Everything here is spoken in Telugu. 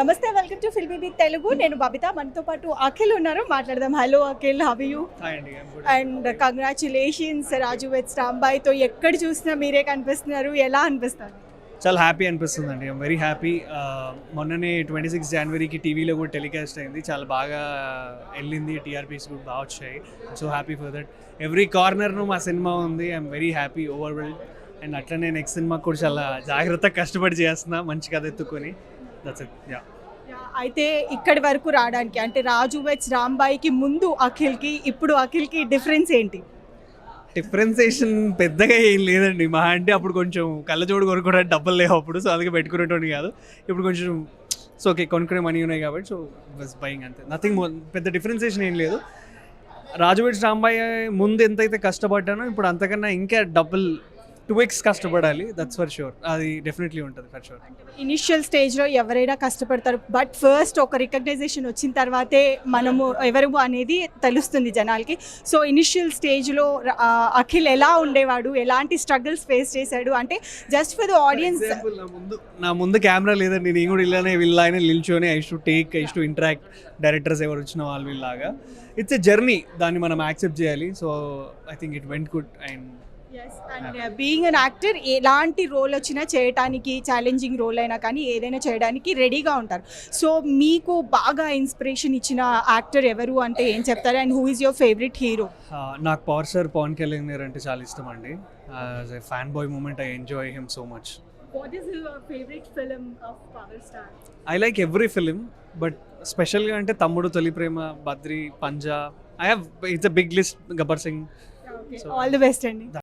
నమస్తే welcome to filmy with Telugu నేను బబిత మనతో పాటు అఖిల్ ఉన్నారు. మాట్లాడదాం. హలో అఖిల్ హవ్ యూ అండి కంగ్రాచులేషన్స్ రాజు వెత్ రాంబాయ్తో ఎక్కడ చూసినా మీరే కనిపిస్తున్నారు. ఎలా అనిపిస్తారు చాలా హ్యాపీ అనిపిస్తుంది అండి ఐమ్ వెరీ హ్యాపీ మొన్ననే ట్వంటీ సిక్స్ జనవరికి టీవీలో కూడా టెలికాస్ట్ అయింది. చాలా బాగా వెళ్ళింది. టీఆర్పీస్ కూడా బాగా వచ్చాయి. So happy for that every కార్నర్ను మా సినిమా ఉంది. I'm very happy overwhelmed and అట్లనే నెక్స్ట్ సినిమా కూడా చాలా జాగ్రత్తగా కష్టపడి చేస్తున్నా. మంచి కథ ఎత్తుకొని. దట్స్ ఇట్ యా అయితే ఇక్కడి వరకు రావడానికి అంటే రాజు వెట్స్ రాంబాయికి ముందు అఖిల్కి ఇప్పుడు అఖిల్కి డిఫరెన్స్ ఏంటి? డిఫరెన్సేషన్ పెద్దగా ఏం లేదండి. మా అంటే అప్పుడు కొంచెం కళ్ళజోడు కొనుక్కోవడానికి డబ్బులు లేవు అప్పుడు సో అందుకే పెట్టుకునేటోని కాదు. ఇప్పుడు కొంచెం సో ఓకే కొనుక్కునే మనీ ఉన్నాయి కాబట్టి సో బస్ బయింగ్ అంతే. నథింగ్ పెద్ద డిఫరెన్సేషన్ ఏం లేదు. రాజువేట్ రాంబాయ్ ముందు ఎంతైతే కష్టపడ్డానో ఇప్పుడు అంతకన్నా ఇంకా డబుల్ టూ ఎక్స్ కష్టపడాలి దట్స్ ఫర్ షూర్ అది డెఫినెట్లీ ఉంటుంది ఫర్ షూర్ ఇనిషియల్ స్టేజ్లో ఎవరైనా కష్టపడతారు బట్ ఫస్ట్ ఒక రికగ్నైజేషన్ వచ్చిన తర్వాతే మనము ఎవరు అనేది తెలుస్తుంది జనాలకి. సో ఇనిషియల్ స్టేజ్లో అఖిల్ ఎలా ఉండేవాడు ఎలాంటి స్ట్రగుల్స్ ఫేస్ చేశాడు అంటే జస్ట్ ఫర్ ద ఆడియన్స్ నా ముందు నా ముందు కెమెరా లేదండి నేను కూడా ఇలానే వీళ్ళైనా నిల్చొని eyes to take eyes to interact directors ఎవరు వచ్చిన వాళ్ళు వీళ్ళలాగా. ఇట్స్ ఎ జర్నీ దాన్ని మనం యాక్సెప్ట్ చేయాలి. So I think it went good and being an actor ఎలాంటి రోల్ వచ్చినా చేయడానికి ఛాలెంజింగ్ రోల్ అయినా కానీ ఏదైనా చేయడానికి రెడీగా ఉంటారు. సో మీకు బాగా ఇన్స్పిరేషన్ ఇచ్చిన యాక్టర్ ఎవరు అంటే ఏం చెప్తారు? And who is your favourite hero నాకు పవర్ స్టార్ పవన్ కళ్యాణ్ గారు అంటే చాలా ఇష్టం అండి. As a fan boy moment I enjoy him so much what is your favourite film of power star I like every film but స్పెషల్గా అంటే Thammudu Tholi Prema Badri Panja I have it's a big list Gabbar Singh all the best అండి.